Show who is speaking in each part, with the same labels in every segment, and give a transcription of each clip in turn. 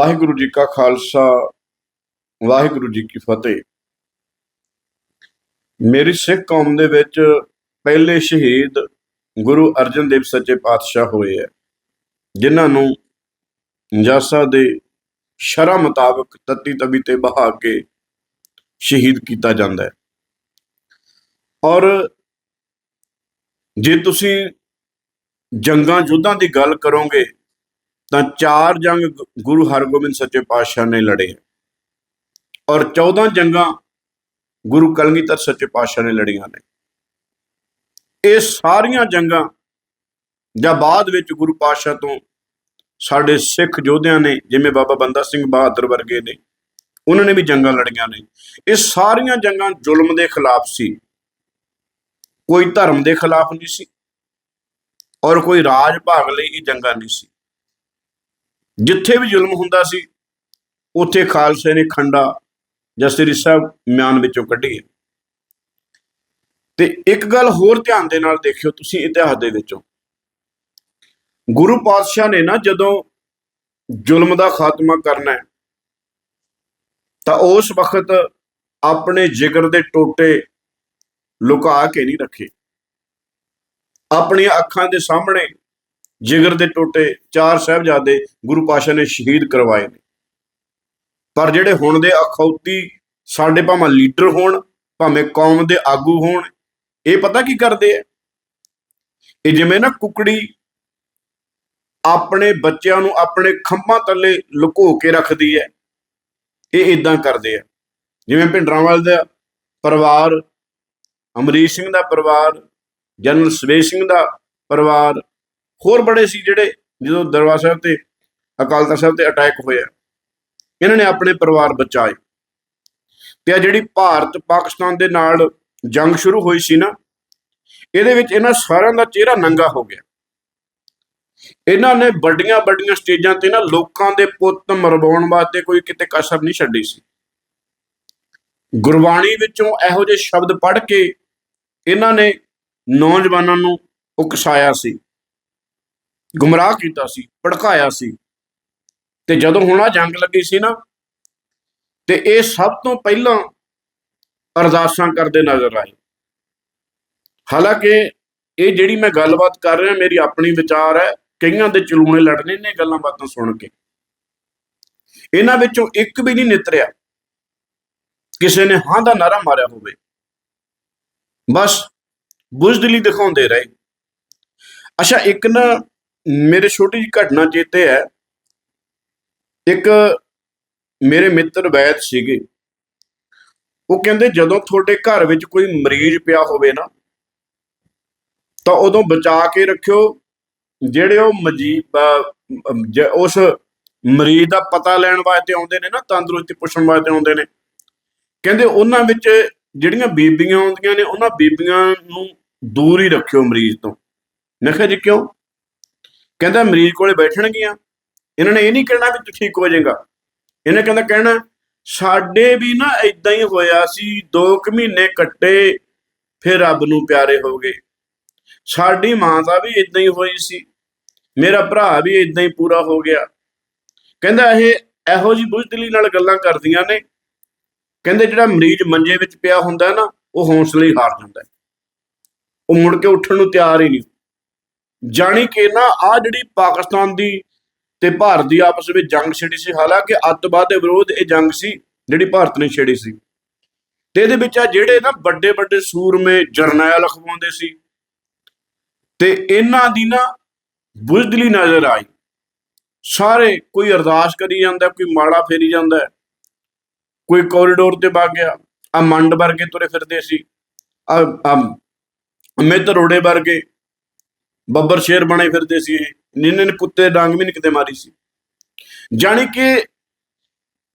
Speaker 1: ਵਾਹਿਗੁਰੂ ਜੀ ਕਾ ਖਾਲਸਾ, ਵਾਹਿਗੁਰੂ ਜੀ ਕੀ ਫਤਿਹ। ਮੇਰੀ ਸਿੱਖ ਕੌਮ ਦੇ ਵਿੱਚ ਪਹਿਲੇ ਸ਼ਹੀਦ ਗੁਰੂ ਅਰਜਨ ਦੇਵ ਸੱਚੇ ਪਾਤਸ਼ਾਹ ਹੋਏ ਹੈ, ਜਿਨ੍ਹਾਂ ਨੂੰ ਜਾਸਾ ਦੇ ਸ਼ਰ੍ਹਾ ਮੁਤਾਬਕ ਤਤੀ ਤਵੀ ਤੇ ਬਹਾ ਕੇ ਸ਼ਹੀਦ ਕੀਤਾ ਜਾਂਦਾ ਹੈ। ਔਰ ਜੇ ਤੁਸੀਂ ਜੰਗਾਂ ਯੁੱਧਾਂ ਦੀ ਗੱਲ ਕਰੋਗੇ ਤਾਂ ਚਾਰ ਜੰਗ ਗੁਰੂ ਹਰਗੋਬਿੰਦ ਸੱਚੇ ਪਾਤਸ਼ਾਹ ਨੇ ਲੜੇ ਔਰ 14 ਜੰਗਾਂ ਗੁਰੂ ਕਲਗੀਧਰ ਸੱਚੇ ਪਾਤਸ਼ਾਹ ਨੇ ਲੜੀਆਂ ਨੇ। ਇਹ ਸਾਰੀਆਂ ਜੰਗਾਂ ਜਾਂ ਬਾਅਦ ਵਿੱਚ ਗੁਰੂ ਪਾਤਸ਼ਾਹ ਤੋਂ ਸਾਡੇ ਸਿੱਖ ਯੋਧਿਆਂ ਨੇ, ਜਿਵੇਂ ਬਾਬਾ ਬੰਦਾ ਸਿੰਘ ਬਹਾਦਰ ਵਰਗੇ ਨੇ, ਉਹਨਾਂ ਨੇ ਵੀ ਜੰਗਾਂ ਲੜੀਆਂ ਨੇ। ਇਹ ਸਾਰੀਆਂ ਜੰਗਾਂ ਜ਼ੁਲਮ ਦੇ ਖਿਲਾਫ ਸੀ। ਕੋਈ ਧਰਮ ਦੇ ਖਿਲਾਫ ਨਹੀਂ ਸੀ। ਔਰ ਕੋਈ ਰਾਜ ਭਾਗ ਲਈ ਇਹ ਜੰਗਾਂ ਨਹੀਂ ਸੀ। ਜਿੱਥੇ ਵੀ ਜ਼ੁਲਮ ਹੁੰਦਾ ਸੀ, ਉੱਥੇ ਖਾਲਸੇ ਨੇ ਖੰਡਾ ਜਾਂ ਸ੍ਰੀ ਸਾਹਿਬ ਮਿਆਨ ਵਿੱਚੋਂ ਕੱਢੀ ਹੈ ਤੇ ਇੱਕ ਗੱਲ ਹੋਰ ਧਿਆਨ ਦੇ ਨਾਲ ਦੇਖਿਓ ਤੁਸੀਂ ਇਤਿਹਾਸ ਦੇ ਵਿੱਚੋਂ। ਗੁਰੂ ਪਾਤਸ਼ਾਹ ਨੇ ਨਾ ਜਦੋਂ ਜ਼ੁਲਮ ਦਾ ਖਾਤਮਾ ਕਰਨਾ ਹੈ, ਤਾਂ ਉਸ ਵਕਤ ਆਪਣੇ ਜਿਗਰ ਦੇ ਟੋਟੇ ਲੁਕਾ ਕੇ ਨਹੀਂ ਰੱਖੇ। ਆਪਣੀਆਂ ਅੱਖਾਂ ਦੇ ਸਾਹਮਣੇ ਜਿਗਰ ਦੇ ਟੋਟੇ ਚਾਰ ਸਾਹਿਬਜ਼ਾਦੇ ਗੁਰੂ ਪਾਸ਼ਾ ਨੇ ਸ਼ਹੀਦ ਕਰਵਾਏ ਨੇ। ਪਰ ਜਿਹੜੇ ਹੁਣ ਦੇ ਅਖੌਤੀ ਸਾਡੇ ਭਾਵੇਂ ਲੀਡਰ ਹੋਣ, ਭਾਵੇਂ ਕੌਮ ਦੇ ਆਗੂ ਹੋਣ, ਇਹ ਪਤਾ ਕੀ ਕਰਦੇ ਆ? ਇਹ ਜਿਵੇਂ ਨਾ ਕੁਕੜੀ ਆਪਣੇ ਬੱਚਿਆਂ ਨੂੰ ਆਪਣੇ ਖੰਭਾਂ ਥੱਲੇ ਲੁਕੋ ਕੇ ਰੱਖਦੀ ਹੈ, ਇਹ ਇਦਾਂ ਕਰਦੇ ਆ। ਜਿਵੇਂ ਭਿੰਡਰਾਂਵਾਲ ਦਾ ਪਰਿਵਾਰ, ਅਮਰੀਸ਼ ਸਿੰਘ ਦਾ ਪਰਿਵਾਰ, ਜਨਰਲ ਸਵੇਸ਼ ਸਿੰਘ ਦਾ ਪਰਿਵਾਰ ਹੋਰ ਬੜੇ ਸੀ ਜਿਹੜੇ ਜਦੋਂ ਦਰਬਾਰ ਸਾਹਿਬ ਤੇ, ਅਕਾਲ ਤਖਤ ਸਾਹਿਬ ਤੇ ਅਟੈਕ ਹੋਇਆ ਇਹਨਾਂ ਨੇ ਆਪਣੇ ਪਰਿਵਾਰ ਬਚਾਏ। ਤੇ ਆ ਜਿਹੜੀ ਭਾਰਤ ਪਾਕਿਸਤਾਨ ਦੇ ਨਾਲ ਜੰਗ ਸ਼ੁਰੂ ਹੋਈ ਸੀ ਨਾ, ਇਹਦੇ ਵਿੱਚ ਇਹਨਾਂ ਸਾਰਿਆਂ ਦਾ ਚਿਹਰਾ ਨੰਗਾ ਹੋ ਗਿਆ। ਇਹਨਾਂ ਨੇ ਵੱਡੀਆਂ ਵੱਡੀਆਂ ਸਟੇਜਾਂ ਤੇ ਨਾ ਲੋਕਾਂ ਦੇ ਪੁੱਤ ਮਰਵਾਉਣ ਵਾਸਤੇ ਕੋਈ ਕਿਤੇ ਕਸਰ ਨਹੀਂ ਛੱਡੀ ਸੀ। ਗੁਰਬਾਣੀ ਵਿੱਚੋਂ ਇਹੋ ਜਿਹੇ ਸ਼ਬਦ ਪੜ੍ਹ ਕੇ ਇਹਨਾਂ ਨੇ ਨੌਜਵਾਨਾਂ ਨੂੰ ਉਕਸਾਇਆ ਸੀ। ਗੁੰਮਰਾਹ ਕੀਤਾ ਸੀ, ਭੜਕਾਇਆ ਸੀ। ਤੇ ਜਦੋਂ ਹੁਣ ਆ ਜੰਗ ਲੱਗੀ ਸੀ ਨਾ, ਤੇ ਇਹ ਸਭ ਤੋਂ ਪਹਿਲਾਂ ਅਰਦਾਸਾਂ ਕਰਦੇ ਨਜ਼ਰ ਆਏ। ਹਾਲਾਂਕਿ ਇਹ ਜਿਹੜੀ ਮੈਂ ਗੱਲਬਾਤ ਕਰ ਰਿਹਾ, ਮੇਰੀ ਆਪਣੀ ਵਿਚਾਰ ਹੈ, ਕਈਆਂ ਦੇ ਚਲੂਣੇ ਲੜਨੇ ਨੇ ਗੱਲਾਂ ਬਾਤਾਂ ਸੁਣ ਕੇ। ਇਹਨਾਂ ਵਿੱਚੋਂ ਇੱਕ ਵੀ ਨਹੀਂ ਨਿਤਰਿਆ। ਕਿਸੇ ਨੇ ਹਾਂ ਦਾ ਨਾਰਾ ਮਾਰਿਆ ਹੋਵੇ। ਬਸ ਬੁਝਦਲੀ ਦਿਖਾਉਂਦੇ ਰਹੇ। ਅੱਛਾ, ਇੱਕ ਨਾ ਮੇਰੇ ਛੋਟੀ ਜਿਹੀ ਘਟਨਾ ਚੇਤੇ ਹੈ। ਇੱਕ ਮੇਰੇ ਮਿੱਤਰ ਵੈਦ ਸੀਗੇ। ਉਹ ਕਹਿੰਦੇ ਜਦੋਂ ਤੁਹਾਡੇ ਘਰ ਵਿੱਚ ਕੋਈ ਮਰੀਜ਼ ਪਿਆ ਹੋਵੇ ਨਾ ਤਾਂ ਉਦੋਂ ਬਚਾ ਕੇ ਰੱਖਿਓ। ਜਿਹੜੇ ਉਹ ਮਜੀਬ ਅਹ, ਜ- ਉਸ ਮਰੀਜ਼ ਦਾ ਪਤਾ ਲੈਣ ਵਾਸਤੇ ਆਉਂਦੇ ਨੇ ਨਾ ਤੰਦਰੁਸਤੀ ਪੁੱਛਣ ਵਾਸਤੇ ਆਉਂਦੇ ਨੇ। ਕਹਿੰਦੇ ਉਹਨਾਂ ਵਿੱਚ ਜਿਹੜੀਆਂ ਬੀਬੀਆਂ ਆਉਂਦੀਆਂ ਨੇ ਉਹਨਾਂ ਬੀਬੀਆਂ ਨੂੰ ਦੂਰ ਹੀ ਰੱਖਿਓ ਮਰੀਜ਼ ਤੋਂ। ਮੈਂ ਕਿਹਾ ਜੀ ਕਿਉਂ? ਕਹਿੰਦਾ ਮਰੀਜ਼ ਕੋਲੇ ਬੈਠਣਗੀਆਂ। ਇਹਨਾਂ ਨੇ ਇਹ ਨਹੀਂ ਕਹਿਣਾ ਵੀ ਤੂੰ ਠੀਕ ਹੋ ਜਾਏਗਾ। ਇਹਨੇ ਕਹਿੰਦਾ ਕਹਿਣਾ, ਸਾਡੇ ਵੀ ਨਾ ਇਦਾਂ ਹੀ ਹੋਇਆ ਸੀ 2 ਕੁ ਮਹੀਨੇ ਕੱਟੇ, ਫਿਰ ਰੱਬ ਨੂੰ ਪਿਆਰੇ ਹੋ ਗਏ। ਸਾਡੀ ਮਾਂ ਦਾ ਵੀ ਇਦਾਂ ਹੀ ਹੋਈ ਸੀ। ਮੇਰਾ ਭਰਾ ਵੀ ਇਦਾਂ ਹੀ ਪੂਰਾ ਹੋ ਗਿਆ। ਕਹਿੰਦਾ ਇਹ ਇਹੋ ਜੀ ਬੁਝਦਲੀ ਨਾਲ ਗੱਲਾਂ ਕਰਦੀਆਂ ਨੇ। ਕਹਿੰਦੇ ਜਿਹੜਾ ਮਰੀਜ਼ ਮੰਜੇ ਵਿੱਚ ਪਿਆ ਹੁੰਦਾ ਨਾ, ਉਹ ਹੌਸਲੇ ਹਾਰ ਜਾਂਦਾ ਉਹ ਮੁੜ ਕੇ ਉੱਠਣ ਨੂੰ ਤਿਆਰ ਹੀ ਨਹੀਂ ਜਾਣੀ ਕਿ ਨਾ ਆ ਜਿਹੜੀ ਪਾਕਿਸਤਾਨ ਦੀ ਤੇ ਭਾਰਤ ਦੀ ਆਪਸ ਵਿੱਚ ਜੰਗ ਛਿੜੀ ਸੀ, ਹਾਲਾਂਕਿ ਅੱਤਵਾਦ ਦੇ ਵਿਰੋਧ ਇਹ ਜੰਗ ਸੀ ਜਿਹੜੀ ਭਾਰਤ ਨੇ ਛੇੜੀ ਸੀ। ਤੇ ਇਹਦੇ ਵਿੱਚ ਆ ਜਿਹੜੇ ਨਾ ਵੱਡੇ ਵੱਡੇ ਸੂਰਮੇ ਜਰਨੈਲ ਅਖਵਾਉਂਦੇ ਸੀ ਤੇ ਇਹਨਾਂ ਦੀ ਨਾ ਬੁਜ਼ਦਿਲੀ ਨਜ਼ਰ ਆਈ। ਸਾਰੇ ਕੋਈ ਅਰਦਾਸ ਕਰੀ ਜਾਂਦਾ, ਕੋਈ ਮਾੜਾ ਫੇਰੀ ਜਾਂਦਾ, ਕੋਈ ਕੋਰੀਡੋਰ ਤੇ ਵਗ ਗਿਆ, ਆ ਮੰਡ ਵਰਗੇ ਤੁਰੇ ਫਿਰਦੇ ਸੀ, ਆ ਮਿੱਤ ਰੋੜੇ ਵਰਗੇ ਬੱਬਰ ਸ਼ੇਰ ਬਣੇ ਫਿਰਦੇ ਸੀ ਇਹ। ਨਿੰਨੇ ਨੇ ਕੁੱਤੇ ਡਾਂਗ ਵੀ ਨਹੀਂ ਕਿਤੇ ਮਾਰੀ ਸੀ। ਜਾਣੀ ਕਿ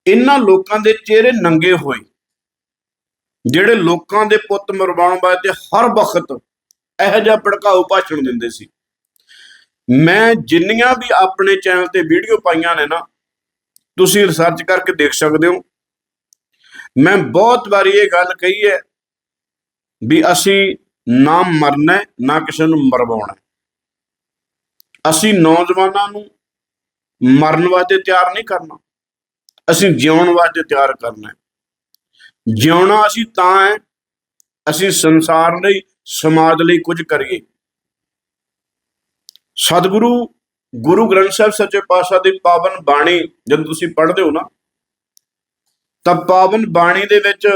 Speaker 1: ਇਹਨਾਂ ਲੋਕਾਂ ਦੇ ਚਿਹਰੇ ਨੰਗੇ ਹੋਏ। ਜਿਹੜੇ ਲੋਕਾਂ ਦੇ ਪੁੱਤ ਮਰਵਾਉਣ ਵਾਸਤੇ ਹਰ ਵਕਤ ਇਹੋ ਜਿਹਾ ਭੜਕਾਊ ਭਾਸ਼ਣ ਦਿੰਦੇ ਸੀ। ਮੈਂ ਜਿੰਨੀਆਂ ਵੀ ਆਪਣੇ ਚੈਨਲ ਤੇ ਵੀਡੀਓ ਪਾਈਆਂ ਨੇ ਨਾ, ਤੁਸੀਂ ਰਿਸਰਚ ਕਰਕੇ ਦੇਖ ਸਕਦੇ ਹੋ। ਮੈਂ ਬਹੁਤ ਵਾਰੀ ਇਹ ਗੱਲ ਕਹੀ ਹੈ ਵੀ ਅਸੀਂ ਨਾ ਮਰਨਾ ਨਾ ਕਿਸੇ ਨੂੰ ਮਰਵਾਉਣਾ ਅਸੀਂ ਨੌਜਵਾਨਾਂ ਨੂੰ ਮਰਨ ਵਾਸਤੇ ਤਿਆਰ ਨਹੀਂ ਕਰਨਾ। ਅਸੀਂ ਜਿਉਣ ਵਾਸਤੇ ਤਿਆਰ ਕਰਨਾ ਹੈ। ਜਿਉਣਾ ਅਸੀਂ ਤਾਂ ਹੈ, ਅਸੀਂ ਸੰਸਾਰ ਲਈ, ਸਮਾਜ ਲਈ ਕੁਝ ਕਰੀਏ। ਸਤਿਗੁਰੂ ਗੁਰੂ ਗ੍ਰੰਥ ਸਾਹਿਬ ਸੱਚੇ ਪਾਤਸ਼ਾਹ ਦੀ ਪਾਵਨ ਬਾਣੀ, ਜਦੋਂ ਤੁਸੀਂ ਪੜ੍ਹਦੇ ਹੋ ਨਾ, ਤਾਂ ਪਾਵਨ ਬਾਣੀ ਦੇ ਵਿੱਚ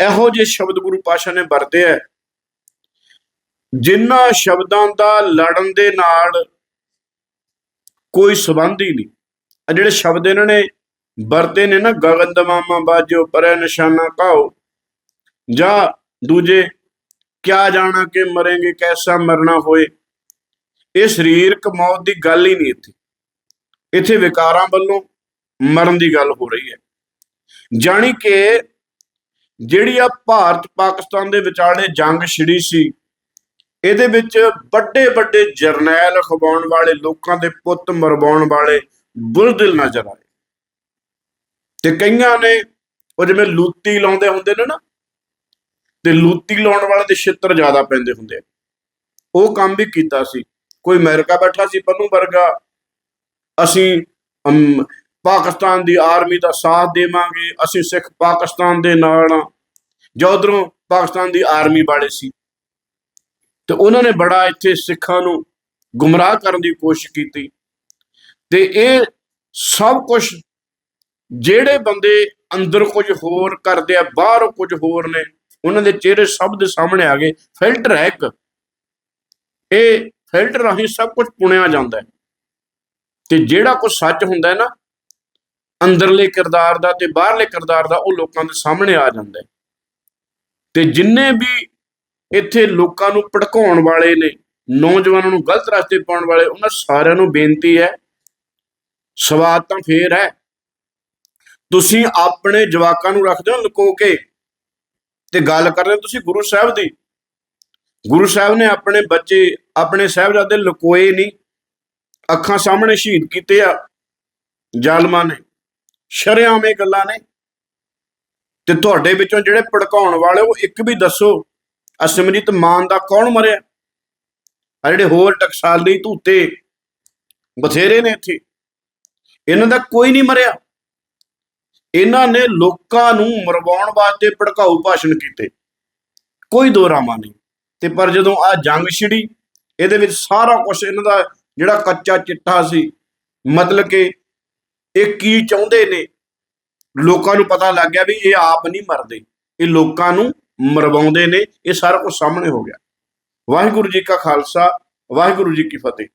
Speaker 1: ਇਹੋ ਜਿਹੇ ਸ਼ਬਦ ਗੁਰੂ ਪਾਤਸ਼ਾਹ ਨੇ ਵਰਤੇ ਹੈ ਜਿਨ੍ਹਾਂ ਸ਼ਬਦਾਂ ਦਾ ਲੜਨ ਦੇ ਨਾਲ ਕੋਈ ਸੰਬੰਧ ਹੀ ਨਹੀਂ। ਆ ਜਿਹੜੇ ਸ਼ਬਦ ਇਹਨਾਂ ਨੇ ਵਰਤੇ ਨੇ ਨਾ ਗਗਨ ਦਮਾਮਾ ਬਾਜੋ, ਪਰੇ ਨਿਸ਼ਾਨਾ ਕਾਓ ਜਾਂ ਦੂਜੇ, ਕਿਆ ਜਾਣਾ ਕਿ ਮਰਾਂਗੇ, ਕੈਸਾ ਮਰਨਾ ਹੋਏ, ਇਹ ਸਰੀਰਕ ਮੌਤ ਦੀ ਗੱਲ ਹੀ ਨਹੀਂ ਇੱਥੇ। ਇੱਥੇ ਵਿਕਾਰਾਂ ਵੱਲੋਂ ਮਰਨ ਦੀ ਗੱਲ ਹੋ ਰਹੀ ਹੈ। ਜਾਣੀ ਕਿ ਜਿਹੜੀ ਆ ਭਾਰਤ ਪਾਕਿਸਤਾਨ ਦੇ ਵਿਚਾਲੇ ਜੰਗ ਛਿੜੀ ਸੀ ਇਹਦੇ ਵਿੱਚ ਵੱਡੇ ਵੱਡੇ ਜਰਨੈਲ ਖਵਾਉਣ ਵਾਲੇ ਲੋਕਾਂ ਦੇ ਪੁੱਤ ਮਰਵਾਉਣ ਵਾਲੇ ਬੁਰਦਿਲ ਨਜ਼ਰ ਆਏ। ਤੇ ਕਈਆਂ ਨੇ ਉਹ ਜਿਵੇਂ ਲੂਤੀ ਲਾਉਂਦੇ ਹੁੰਦੇ ਨੇ ਨਾ ਤੇ ਲੂਤੀ ਲਾਉਣ ਵਾਲੇ ਦੇ ਛਿੱਤਰ ਜ਼ਿਆਦਾ ਪੈਂਦੇ ਹੁੰਦੇ ਆ। ਉਹ ਕੰਮ ਵੀ ਕੀਤਾ ਸੀ। ਕੋਈ ਅਮਰੀਕਾ ਬੈਠਾ ਸੀ ਪੰਨੂ ਵਰਗਾ ਅਸੀਂ ਅਮ, ਪਾਕਿਸਤਾਨ ਦੀ ਆਰਮੀ ਦਾ ਸਾਥ ਦੇਵਾਂਗੇ ਅਸੀਂ ਸਿੱਖ ਪਾਕਿਸਤਾਨ ਦੇ ਨਾਲ ਆ। ਜਾਂ ਉਧਰੋਂ ਪਾਕਿਸਤਾਨ ਦੀ ਆਰਮੀ ਵਾਲੇ ਸੀ। ਤੇ ਉਹਨਾਂ ਨੇ ਬੜਾ ਇੱਥੇ ਸਿੱਖਾਂ ਨੂੰ ਗੁੰਮਰਾਹ ਕਰਨ ਦੀ ਕੋਸ਼ਿਸ਼ ਕੀਤੀ। ਤੇ ਇਹ ਸਭ ਕੁਝ ਜਿਹੜੇ ਬੰਦੇ ਅੰਦਰ ਕੁਝ ਹੋਰ ਕਰਦੇ ਆ, ਬਾਹਰੋਂ ਕੁਝ ਹੋਰ ਨੇ, ਉਹਨਾਂ ਦੇ ਚਿਹਰੇ ਸਭ ਦੇ ਸਾਹਮਣੇ ਆ ਗਏ। ਫਿਲਟਰ ਹੈ ਇੱਕ। ਇਹ ਫਿਲਟਰ ਰਾਹੀਂ ਸਭ ਕੁਝ ਪੁਣਿਆ ਜਾਂਦਾ ਹੈ। ਤੇ ਜਿਹੜਾ ਕੁਝ ਸੱਚ ਹੁੰਦਾ ਹੈ ਨਾ, ਅੰਦਰਲੇ ਕਿਰਦਾਰ ਦਾ ਤੇ ਬਾਹਰਲੇ ਕਿਰਦਾਰ ਦਾ ਉਹ ਲੋਕਾਂ ਦੇ ਸਾਹਮਣੇ ਆ ਜਾਂਦਾ ਤੇ ਜਿੰਨੇ ਵੀ ਇੱਥੇ ਲੋਕਾਂ ਨੂੰ ਭੜਕਾਉਣ ਵਾਲੇ ਨੇ, ਨੌਜਵਾਨਾਂ ਨੂੰ ਗਲਤ ਰਸਤੇ ਪਾਉਣ ਵਾਲੇ, ਉਹਨਾਂ ਸਾਰਿਆਂ ਨੂੰ ਬੇਨਤੀ ਹੈ, ਸਵਾਦ ਤਾਂ ਫੇਰ ਹੈ। ਤੁਸੀਂ ਆਪਣੇ ਜਵਾਕਾਂ ਨੂੰ ਰੱਖਦੇ ਹੋ ਲੁਕੋ ਕੇ ਤੇ ਗੱਲ ਕਰ ਰਹੇ ਹੋ ਤੁਸੀਂ ਗੁਰੂ ਸਾਹਿਬ ਦੀ। ਗੁਰੂ ਸਾਹਿਬ ਨੇ ਆਪਣੇ ਬੱਚੇ, ਆਪਣੇ ਸਾਹਿਬਜ਼ਾਦੇ ਲੁਕੋਏ ਨਹੀਂ। ਅੱਖਾਂ ਸਾਹਮਣੇ ਸ਼ਹੀਦ ਕੀਤੇ ਆ, ਜ਼ਾਲਮਾਂ ਨੇ ਸ਼ਰਿਆਵੇਂ ਗੱਲਾਂ ਨੇ। ਤੇ ਤੁਹਾਡੇ ਵਿੱਚੋਂ ਜਿਹੜੇ ਭੜਕਾਉਣ ਵਾਲੇ, ਉਹ ਇੱਕ ਵੀ ਦੱਸੋ। ਅਸਿਮਰਜੀਤ ਮਾਨ ਦਾ ਕੌਣ ਮਰਿਆ? ਆ ਜਿਹੜੇ ਹੋਰ ਟਕਸਾਲੀ ਧੂਤੇ ਬਥੇਰੇ ਨੇ ਇੱਥੇ। ਇਹਨਾਂ ਦਾ ਕੋਈ ਨਹੀਂ ਮਰਿਆ। ਇਹਨਾਂ ਨੇ ਲੋਕਾਂ ਨੂੰ ਮਰਵਾਉਣ ਵਾਸਤੇ ਭੜਕਾਊ ਭਾਸ਼ਣ ਕੀਤੇ। ਕੋਈ ਦੋ ਦੋਰਾਮਾ ਨਹੀਂ। ਤੇ ਪਰ ਜਦੋਂ ਆ ਜੰਗ ਛਿੜੀ, ਇਹਦੇ ਵਿੱਚ ਸਾਰਾ ਕੁਝ ਇਹਨਾਂ ਦਾ ਜਿਹੜਾ ਕੱਚਾ ਚਿੱਟਾ ਸੀ, ਮਤਲਬ ਕਿ ਇਹ ਕੀ ਚਾਹੁੰਦੇ ਨੇ? ਲੋਕਾਂ ਨੂੰ ਪਤਾ ਲੱਗ ਗਿਆ ਵੀ ਇਹ ਆਪ ਨਹੀਂ ਮਰਦੇ। ਇਹ ਲੋਕਾਂ ਨੂੰ ਮਰਵਾਉਂਦੇ ਨੇ, ਇਹ ਸਾਰਾ ਕੁਝ ਸਾਹਮਣੇ ਹੋ ਗਿਆ। ਵਾਹਿਗੁਰੂ ਜੀ ਕਾ ਖਾਲਸਾ, ਵਾਹਿਗੁਰੂ ਜੀ ਕੀ ਫਤਿਹ।